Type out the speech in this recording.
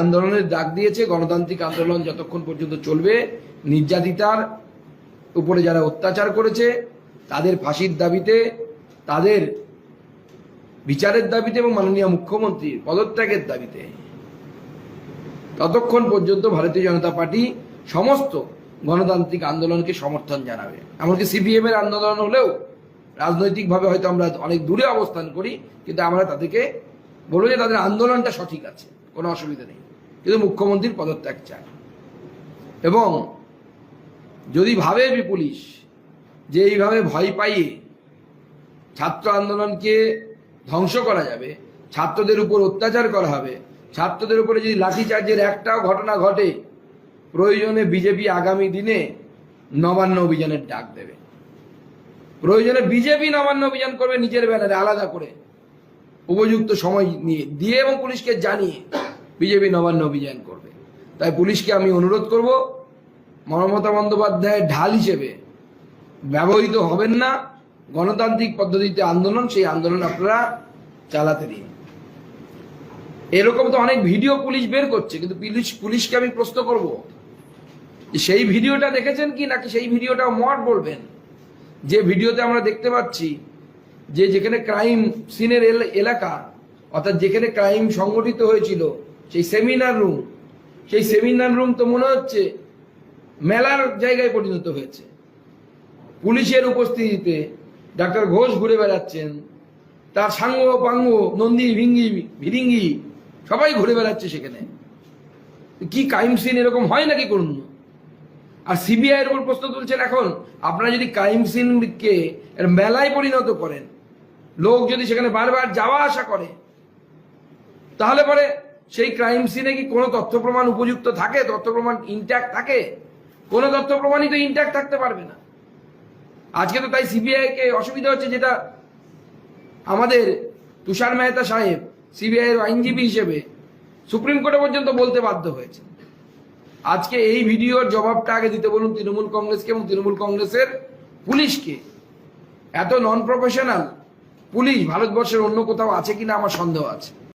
আন্দোলনের ডাক দিয়েছে, গণতান্ত্রিক আন্দোলন যতক্ষণ পর্যন্ত চলবে, নির্যাতিতার উপরে যারা অত্যাচার করেছে, তাদের ফাঁসির দাবিতে, তাদের বিচারের দাবিতে এবং মাননীয় মুখ্যমন্ত্রীর পদত্যাগের দাবিতে। ততক্ষণ পর্যন্ত ভারতীয় জনতা পার্টি সমস্ত গণতান্ত্রিক আন্দোলনকে সমর্থন জানাবে। এমনকি সিপিএম এর আন্দোলন হলেও রাজনৈতিকভাবে হয়তো আমরা অনেক দূরে অবস্থান করি, কিন্তু আমরা তাদেরকে বলব যে তাদের আন্দোলনটা সঠিক আছে। কোনো অসুবিধা নেই। কিন্তু মুখ্যমন্ত্রীর পদত্যাগ চায় এবং যদি ভাবে পুলিশ যে এইভাবে ভয় পাইয়ে ছাত্র আন্দোলনকে ধ্বংস করা যাবে, ছাত্রদের উপর অত্যাচার করা হবে, ছাত্রদের উপরে যদি লাঠিচার্জের একটাও ঘটনা ঘটে, প্রয়োজনে বিজেপি আগামী দিনে নবান্ন অভিযানের ডাক দেবে। প্রয়োজনে বিজেপি নবান্ন অভিযান করবে নিজের ব্যানারে আলাদা করে উপযুক্ত সময় নিয়ে, দিয়ে এবং পুলিশকে জানিয়ে বিজেপি নবান্ন অভিযান করবে। তাই পুলিশকে আমি অনুরোধ করব, মমতা বন্দ্যোপাধ্যায়ের ঢাল হিসেবে ব্যবহৃত হবেন না, গণতান্ত্রিক পদ্ধতিতে আন্দোলন, সেই আন্দোলন আপনারা চালাতে দিন। এরকম তো অনেক ভিডিও পুলিশ বের করছে, কিন্তু পুলিশ, পুলিশকে আমি প্রশ্ন করব সেই ভিডিওটা দেখেছেন কি নাকি সেই ভিডিওটা মট বলবেন? যে ভিডিওতে আমরা দেখতে পাচ্ছি যে যেখানে ক্রাইম সিনের এলাকা, অর্থাৎ যেখানে ক্রাইম সংগঠিত হয়েছিল সেই সেমিনার রুম সেই সেমিনার রুম তো মনে হচ্ছে মেলার জায়গায় পরিণত হয়েছে। পুলিশের উপস্থিতিতে ডাক্তার ঘোষ ঘুরে বেড়াচ্ছেন, তার সাঙ্গ পাঙ্গ, নন্দী ভিঙ্গি, ভিরিঙ্গি সবাই ঘুরে বেড়াচ্ছে সেখানে। কি ক্রাইম সিন এরকম হয় নাকি করুন আর সিবিআই এর উপর প্রশ্ন তুলছেন এখন, আপনারা যদি ক্রাইম সিনকে মেলায় পরিণত করেন, লোক যদি সেখানে বারবার যাওয়া আসা করে, তাহলে পরে সেই ক্রাইম সিনে কি কোনো তথ্য প্রমাণ উপযুক্ত থাকে? তথ্য প্রমাণ ইনট্যাক্ট থাকে? কোনো তথ্য প্রমাণই তো ইনট্যাক্ট থাকতে পারবে না। আজকে তো তাই সিবিআই কে অসুবিধা হচ্ছে যেটা আমাদের তুষার মেহতা সাহেব সিবিআই এর আইনজীবী হিসেবে সুপ্রিম কোর্টে পর্যন্ত বলতে বাধ্য হয়েছে আজকে এই ভিডিওর জবাবটা আগে দিতে বলুন তৃণমূল কংগ্রেসকে এবং তৃণমূল কংগ্রেসের পুলিশকে। এত নন প্রফেশনাল পুলিশ ভারতবর্ষের অন্য কোথাও আছে কিনা আমার সন্দেহ আছে।